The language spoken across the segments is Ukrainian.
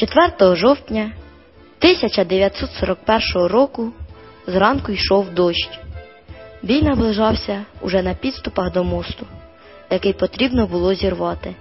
4 жовтня 1941 року зранку йшов дощ. Бій наближався уже на підступах до мосту, який потрібно було зірвати.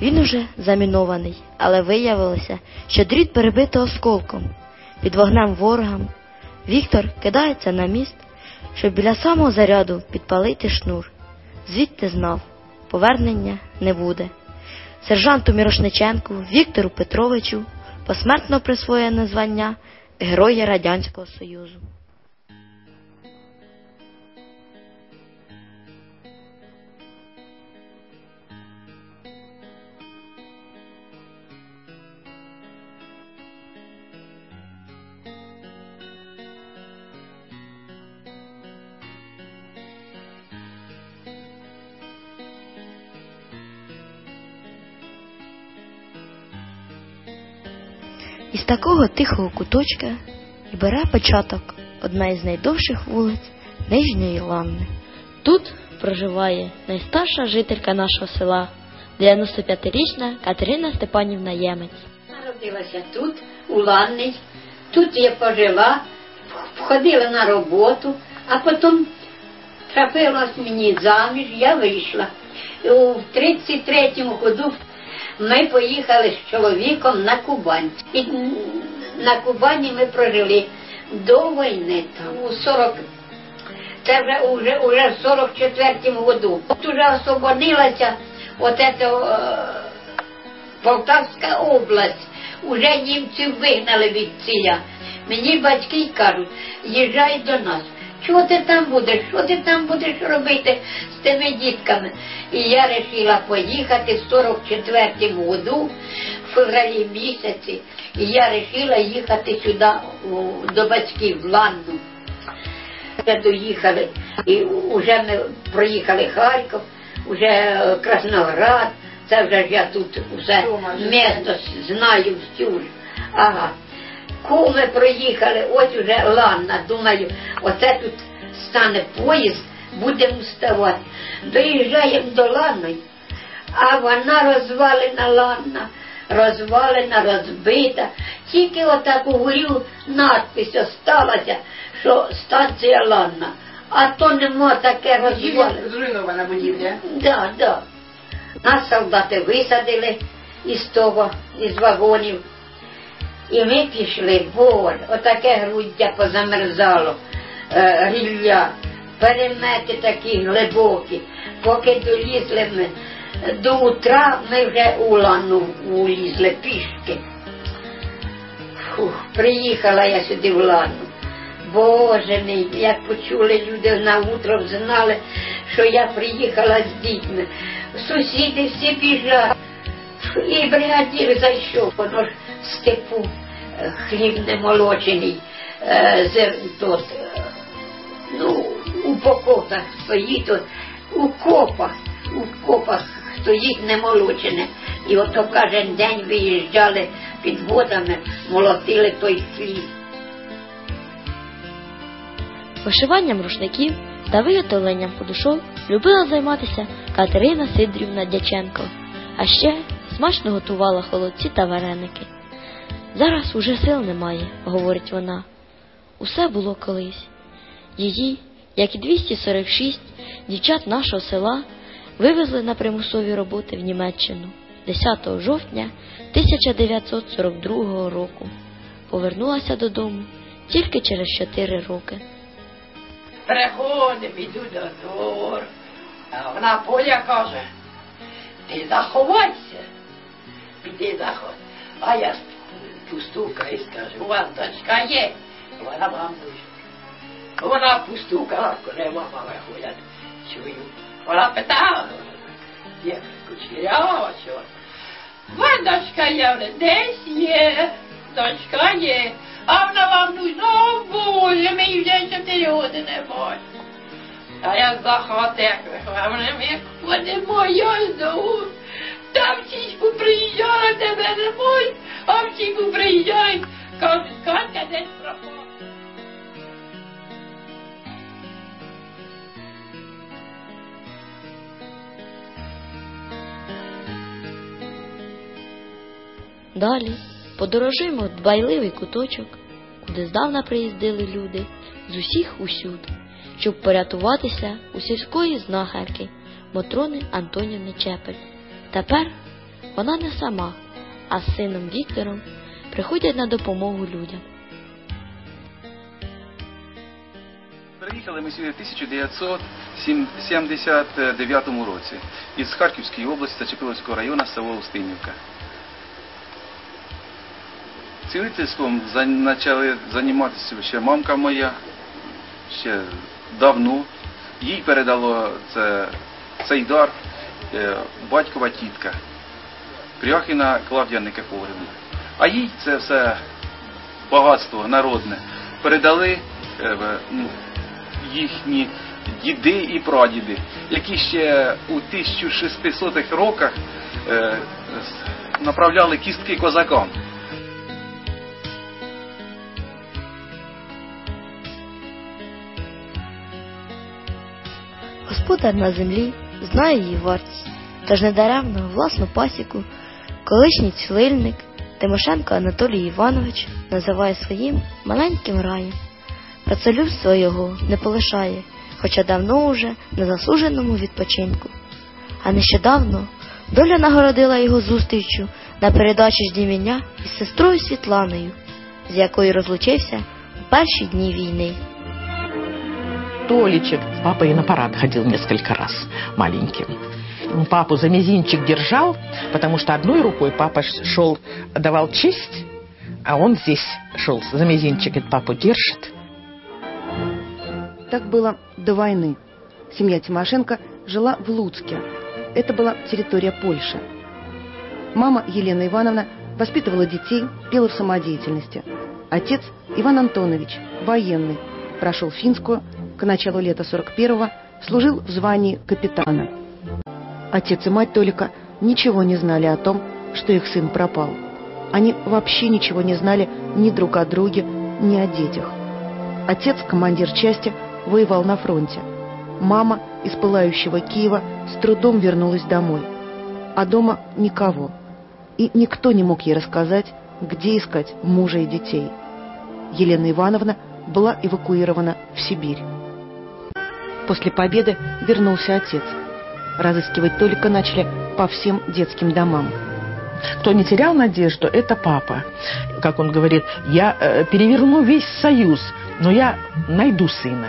Він уже замінований, але виявилося, що дріт перебито осколком. Під вогнем ворогам Віктор кидається на міст, щоб біля самого заряду підпалити шнур. Звідти знав, повернення не буде. Сержанту Мірошниченку Віктору Петровичу посмертно присвоєне звання Героя Радянського Союзу. Із такого тихого куточка і бере початок одна із найдовших вулиць Нижньої Ланни. Тут проживає найстарша жителька нашого села, 95-річна Катерина Степанівна Ємець. Народилася тут, у Ланні. Тут я пожила, ходила на роботу, а потім трапилась мені заміж, я вийшла. У 33-му году ми поїхали з чоловіком на Кубань. І на Кубані ми прожили до війни, там, у 40, це вже, уже, уже в 44-му году. От уже освободилася от це, е, Полтавська область. Уже німців вигнали від ціля. Мені батьки кажуть, їжджай до нас. Чого ти там будеш? Що ти там будеш робити з тими дітками? І я вирішила поїхати в 44-му году, в февралі місяці, і я вирішила їхати сюди до батьків в Ланну. Вже доїхали, і вже ми проїхали Харків, вже Красноград, це вже ж я тут все місто знаю всю. Ага. Куми проїхали, ось уже Ланна. Думаю, оце тут стане поїзд, будемо вставати. Доїжджаємо до Ланни, а вона розвалена Ланна, розвалена, розбита. Тільки отак угорю надпись осталася, що станція Ланна. А то нема таке розвалене. Зруйнована будівля. Да, да. Нас солдати висадили із того, із вагонів. І ми пішли, боже, отаке груддя позамерзало, е, рілля, перемети такі глибокі. Поки долізли ми до утра, ми вже у лану улізли пішки. Фух, приїхала я сюди в лану. Боже мій, як почули люди на утро, знали, що я приїхала з дітьми. Сусіди всі біжать. І бригадір зайшов, воно ж степу е, хліб немолочений, е, тот, е, ну, у покопах стоїть, у копах, у копах стоїть немолочене. І ото кожен день виїжджали під водами, молотили той хліб. Вишиванням рушників та виготовленням подушок любила займатися Катерина Сидрівна Дяченко, а ще смачно готувала холодці та вареники. Зараз уже сил немає, говорить вона. Усе було колись. Її, як і 246 дівчат нашого села, вивезли на примусові роботи в Німеччину 10 жовтня 1942 року. Повернулася додому тільки через 4 роки. Приходимо, іду до двор. Вона Поля каже, ти заховайся. Піди заховай. А я пустукаю і скажу, у вас дочка є. Вона вам дуже. Вона пустукала, коли мама виходять. Чую. Вона питала, є кучерява, що. Ваша дочка є, десь є. Дочка є. А вона вам нужна, о Боже, мій вже чотири години бачу. А я захотів, а вони мені ходимо, я знову. Там чічку приїжджала, тебе не можуть, в чіку Катя десь пропала. Далі подорожуємо в дбайливий куточок, куди здавна приїздили люди з усіх усюд, щоб порятуватися у сільської знахарки Мотрони Антонівни Чепель. Тепер вона не сама, а з сином Віктором приходять на допомогу людям. Приїхали ми сюди в 1979 році із Харківської області Зачепиловського району село Устинівка. Цілительством почали займатися ще мамка моя, ще давно. Їй передало це, цей дар е, батькова тітка Пряхіна Клавдія Никифорівна. А їй це все багатство народне передали е, ну, їхні діди і прадіди, які ще у 1600-х роках е, направляли кістки козакам. Господар на землі знає її вартість, тож недаремно власну пасіку колишній цвильник Тимошенко Анатолій Іванович називає своїм маленьким раєм. Працелюбство його не полишає, хоча давно уже на заслуженому відпочинку. А нещодавно доля нагородила його зустрічю на передачі ждіміння із сестрою Світланою, з якою розлучився у перші дні війни. Толичек с папой на парад ходил несколько раз маленьким. Папу за мизинчик держал, потому что одной рукой папа шел, давал честь, а он здесь шел за мизинчик, и папу держит. Так было до войны. Семья Тимошенко жила в Луцке. Это была территория Польши. Мама Елена Ивановна воспитывала детей, пела в самодеятельности. Отец Иван Антонович, военный, прошел финскую, к началу лета 41-го служил в звании капитана. Отец и мать Толика ничего не знали о том, что их сын пропал. Они вообще ничего не знали ни друг о друге, ни о детях. Отец, командир части, воевал на фронте. Мама из пылающего Киева с трудом вернулась домой. А дома никого. И никто не мог ей рассказать, где искать мужа и детей. Елена Ивановна была эвакуирована в Сибирь. После победы вернулся отец. Разыскивать только начали по всем детским домам. Кто не терял надежду, это папа. Как он говорит, я э, переверну весь союз, но я найду сына.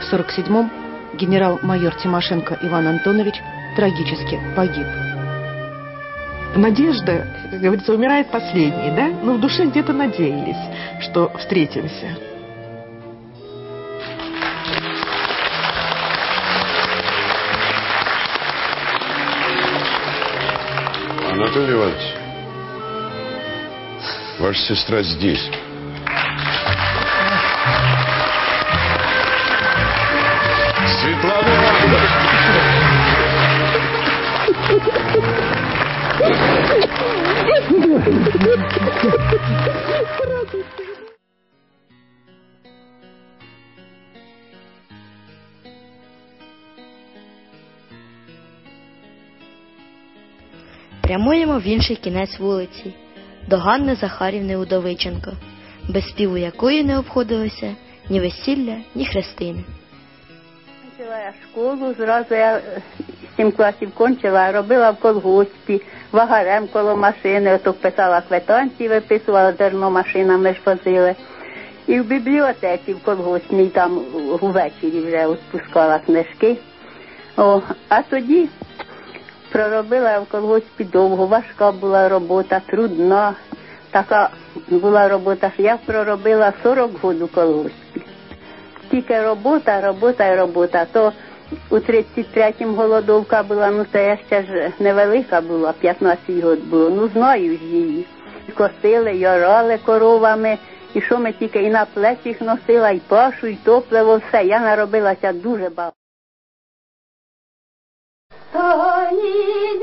В 47-м генерал-майор Тимошенко Иван Антонович трагически погиб. Надежда, говорится, умирает последней, да? Но в душе где-то надеялись, что встретимся. Анатолий Иванович, ваша сестра здесь. Прямуємо в інший кінець вулиці, до Ганни Захарівни Удовиченко, без співу якої не обходилося ні весілля, ні хрестини. Кончила я школу, зразу я е, сім класів кончила, робила в колгоспі, вагарем коло машини, ото писала квитанції, виписувала, дерно машинами ж возили. І в бібліотеці в колгоспній там увечері вже відпускала книжки. О, а тоді проробила я в колгоспі довго, важка була робота, трудна. Така була робота, що я проробила 40 років у колгоспі тільки робота, робота і робота. То у 33-му голодовка була, ну це я ще ж невелика була, 15 років було. Ну знаю ж її. Косили, ярали коровами, і що ми тільки і на плечах носила, і пашу, і топливо, все. Я наробилася дуже багато. Стоїть